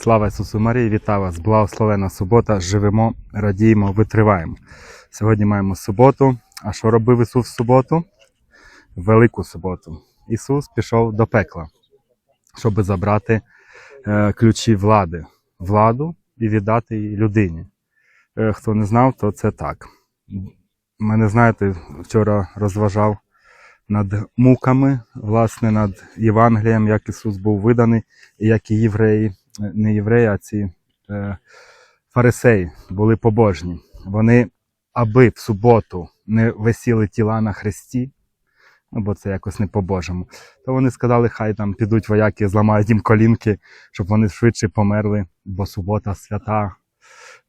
Слава Ісусу Марії, вітаю вас! Благословена субота! Живемо, радіємо, витриваємо. Сьогодні маємо суботу. А що робив Ісус в суботу? Велику суботу. Ісус пішов до пекла, щоб забрати е, ключі влади, владу і віддати її людині. Е, хто не знав, то це так. Мене, знаєте, вчора розважав над муками, власне, над Євангелієм, як Ісус був виданий, і як і євреї, не євреї, а ці е, фарисеї були побожні. Вони, аби в суботу не висіли тіла на хресті, ну, бо це якось не по-божому, то вони сказали, хай там підуть вояки, зламають їм колінки, щоб вони швидше померли, бо субота свята.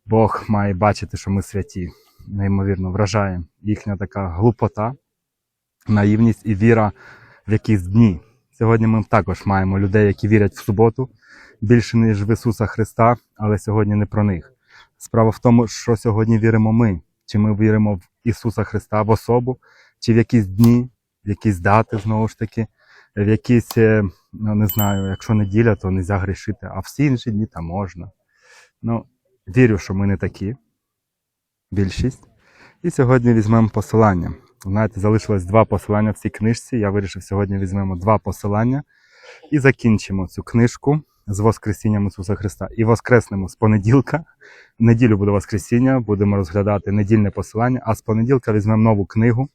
Бог має бачити, що ми святі. Неймовірно, вражає їхня така глупота, наївність і віра в якісь дні. Сьогодні ми також маємо людей, які вірять в суботу більше, ніж в Ісуса Христа, але сьогодні не про них. Справа в тому, що сьогодні віримо ми. Чи ми віримо в Ісуса Христа в особу, чи в якісь дні, в якісь дати, знову ж таки, в якісь, е, ну не знаю, якщо неділя, то не можна грішити, а всі інші дні там можна. Ну, вірю, що ми не такі, більшість. І сьогодні візьмемо посилання. Знаєте, залишилось два посилання в цій книжці. Я вирішив, сьогодні візьмемо два посилання і закінчимо цю книжку з Воскресінням Ісуса Христа. І воскреснемо з понеділка. В неділю буде Воскресіння, будемо розглядати недільне посилання, а з понеділка візьмемо нову книгу.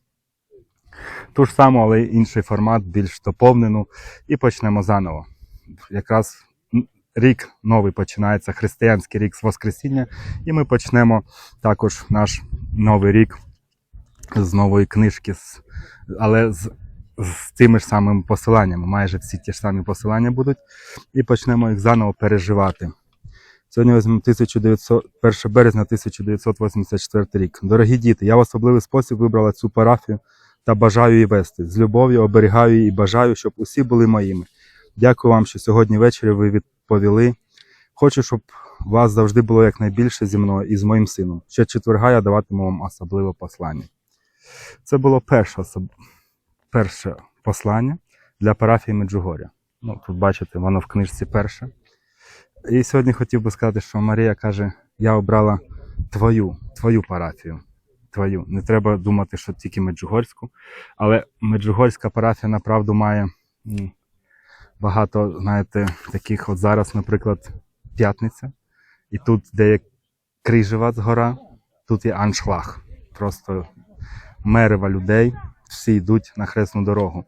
Ту ж саму, але інший формат, більш доповнену, і почнемо заново. Якраз рік новий починається, християнський рік з Воскресіння, і ми почнемо також наш новий рік з нової книжки, але з, з тими ж самими посиланнями. Майже всі ті ж самі посилання будуть, і почнемо їх заново переживати. Сьогодні візьмемо 1900, 1 березня 1984 рік. Дорогі діти, я в особливий спосіб вибрала цю парафію та бажаю її вести. З любов'ю оберігаю її і бажаю, щоб усі були моїми. Дякую вам, що сьогодні ввечері ви відповіли. Хочу, щоб вас завжди було якнайбільше зі мною і з моїм сином. Ще четверга я даватиму вам особливе послання. Це було перше, особ... перше послання для парафії Меджугоря. Ну, тут бачите, воно в книжці перше. І сьогодні хотів би сказати, що Марія каже: я обрала твою, твою парафію. Твою. Не треба думати, що тільки Меджугорську. Але Меджугорська парафія направду має багато, знаєте, таких от зараз, наприклад, п'ятниця. І тут, де є Крижевац гора, тут є аншлаг. Просто мерева людей, всі йдуть на хресну дорогу.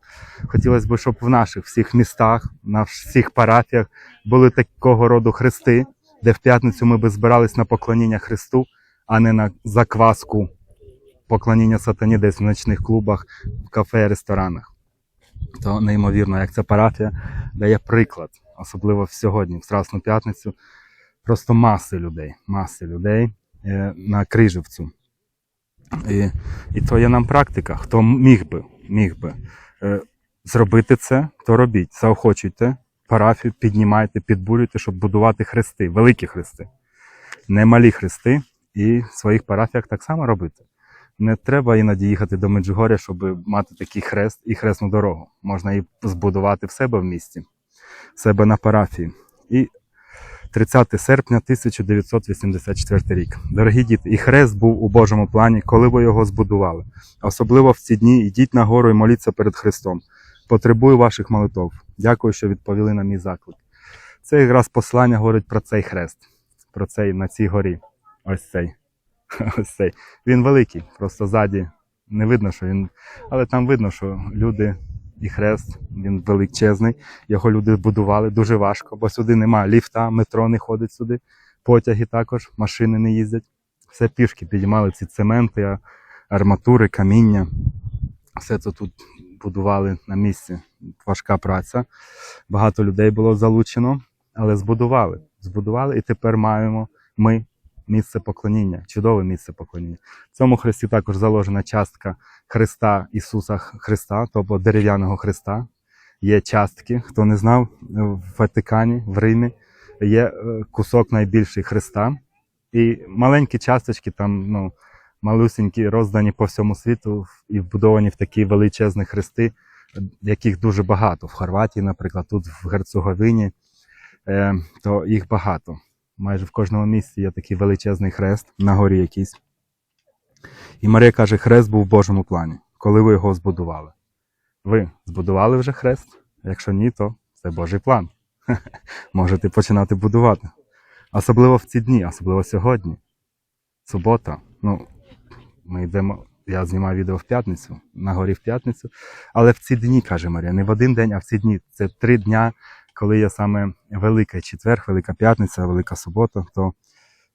Хотілося б, щоб в наших всіх містах, на всіх парафіях були такого роду хрести, де в п'ятницю ми би збирались на поклоніння Христу, а не на закваску поклоніння сатані десь в ночних клубах, в кафе, ресторанах. То неймовірно, як ця парафія дає приклад, особливо в сьогодні, в Страсну п'ятницю. Просто маси людей, маси людей е, на Крижівцю. І, і то є нам практика. Хто міг би, міг би е, зробити це, то робіть. Заохочуйте парафію, піднімайте, підбурюйте, щоб будувати хрести, великі хрести, не малі хрести, і в своїх парафіях так само робити. Не треба іноді їхати до Меджугоря, щоб мати такий хрест і хресну дорогу. Можна її збудувати в себе в місті, в себе на парафії. І 30 серпня 1984 рік. Дорогі діти, і хрест був у Божому плані, коли ви його збудували. Особливо в ці дні йдіть на гору і моліться перед Христом. Потребую ваших молитов. Дякую, що відповіли на мій заклик. Це якраз послання говорить про цей хрест, про цей на цій горі. Ось цей. Ось цей. Він великий, просто ззаді не видно, що він. Але там видно, що люди і хрест, він величезний. Його люди будували дуже важко, бо сюди немає ліфта, метро не ходить сюди, потяги також, машини не їздять. Все пішки підіймали ці цементи, арматури, каміння. Все це тут будували на місці. Важка праця. Багато людей було залучено, але збудували. Збудували і тепер маємо ми місце поклоніння, чудове місце поклоніння. В цьому хресті також заложена частка Христа Ісуса Христа, тобто дерев'яного Христа. Є частки, хто не знав, в Ватикані, в Римі є е, кусок найбільший Христа. І маленькі часточки там, ну, малюсенькі, роздані по всьому світу і вбудовані в такі величезні хрести, яких дуже багато. В Хорватії, наприклад, тут в Герцеговині, е, то їх багато. Майже в кожному місці є такий величезний хрест на горі якийсь. І Марія каже, хрест був в Божому плані, коли ви його збудували. Ви збудували вже хрест? Якщо ні, то це Божий план. Можете починати будувати. Особливо в ці дні, особливо сьогодні. Субота. Ну, ми йдемо. Я знімаю відео в п'ятницю, на горі в п'ятницю. Але в ці дні, каже Марія, не в один день, а в ці дні. Це три дня, коли є саме Великий четвер, Велика П'ятниця, Велика Субота, то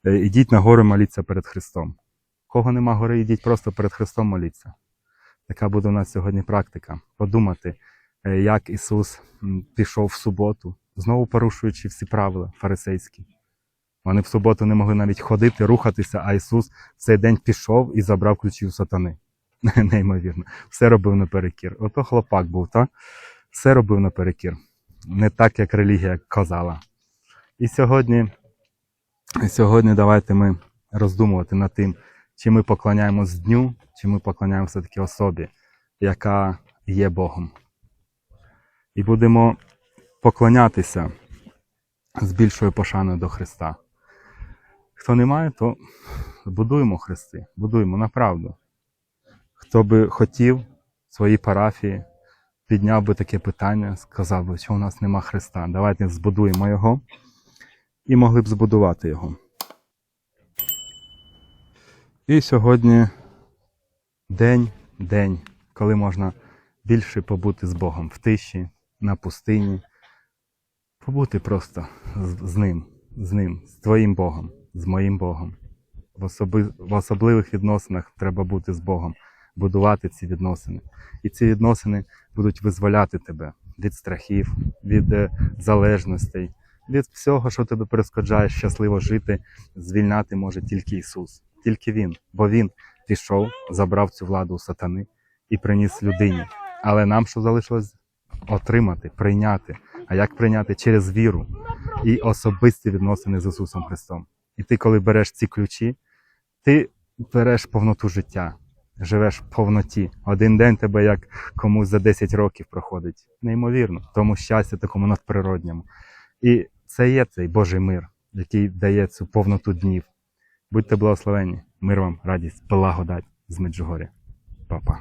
е, ідіть на гору моліться перед Христом. Кого нема гори, ідіть просто перед Христом моліться. Така буде у нас сьогодні практика. Подумати, е, як Ісус пішов в суботу, знову порушуючи всі правила фарисейські. Вони в суботу не могли навіть ходити, рухатися, а Ісус в цей день пішов і забрав ключі у сатани. Неймовірно. Все робив наперекір. Ото хлопак був, так? Все робив наперекір. Не так, як релігія казала. І сьогодні, сьогодні давайте ми роздумувати над тим, чи ми поклоняємось дню, чи ми поклоняємося таки особі, яка є Богом. І будемо поклонятися з більшою пошаною до Христа. Хто не має, то будуємо хрести, будуємо направду. Хто би хотів в своїй парафії, підняв би таке питання, сказав би, що у нас нема Христа. Давайте збудуємо його і могли б збудувати його. І сьогодні день, день, коли можна більше побути з Богом в тиші, на пустині, побути просто з, з ним, з ним, з твоїм Богом, з моїм Богом. В, особи, в особливих відносинах треба бути з Богом, будувати ці відносини. І ці відносини будуть визволяти тебе від страхів, від е, залежностей, від всього, що тебе перешкоджає щасливо жити, звільняти може тільки Ісус, тільки Він, бо Він пішов, забрав цю владу у сатани і приніс людині. Але нам що залишилось отримати, прийняти. А як прийняти через віру і особисті відносини з Ісусом Христом? І ти, коли береш ці ключі, ти береш повноту життя, живеш в повноті. Один день тебе як комусь за 10 років проходить. Неймовірно, тому щастя такому надприродньому. І це є цей Божий мир, який дає цю повноту днів. Будьте благословені, мир вам, радість, благодать з Меджугоря. Па-па.